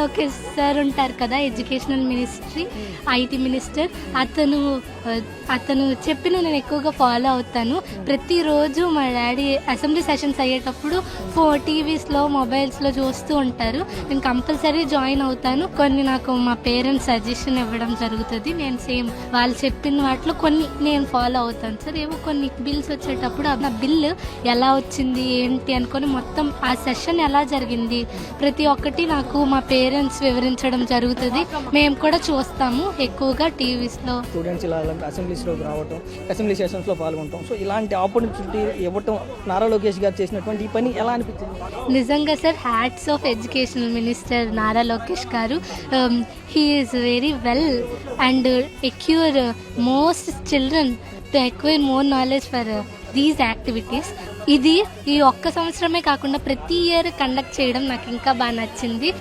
Lokesh sir ఉంటారు కదా educational ministry IT minister. అతను అతను చెప్పిన నేను ఎక్కువగా ఫాలో అవుతాను. ప్రతిరోజు మా డాడీ అసెంబ్లీ సెషన్స్ అయ్యేటప్పుడు ఫో టీవీస్లో మొబైల్స్లో చూస్తూ ఉంటారు. నేను కంపల్సరీ జాయిన్ అవుతాను. కొన్ని నాకు మా పేరెంట్స్ సజెషన్ ఇవ్వడం జరుగుతుంది. నేను సేమ్ వాళ్ళు చెప్పిన వాటిలో కొన్ని నేను ఫాలో అవుతాను. సార్ ఏవో కొన్ని బిల్స్ వచ్చేటప్పుడు నా బిల్ ఎలా వచ్చింది ఏంటి అనుకొని మొత్తం ఆ సెషన్ ఎలా జరిగింది ప్రతి ఒక్కటి నాకు మా పేరెంట్స్ వివరించడం జరుగుతుంది. మేము కూడా చూస్తాము ఎక్కువగా టీవీస్లో స్టూడెంట్స్ ఇలా ఇలాంటి అసెంబ్లీస్లోకి రావటం అసెంబ్లీ సెషన్స్లో పాల్గొనటం సో ఇలాంటి ఆపర్చునిటీ ఇవ్వటం నారా లోకేష్ గారు చేసినటువంటి ఈ పని ఎలా అనిపించింది? నిజంగా sir hats off educational minister Nara Lokesh garu he is very well and acquire most children to acquire more knowledge for these activities ఇది ఈ ఒక్క సంవత్సరమే కాకుండా ప్రతి ఇయర్ కండక్ట్ చేయడం నాకు ఇంకా బాగా నచ్చింది.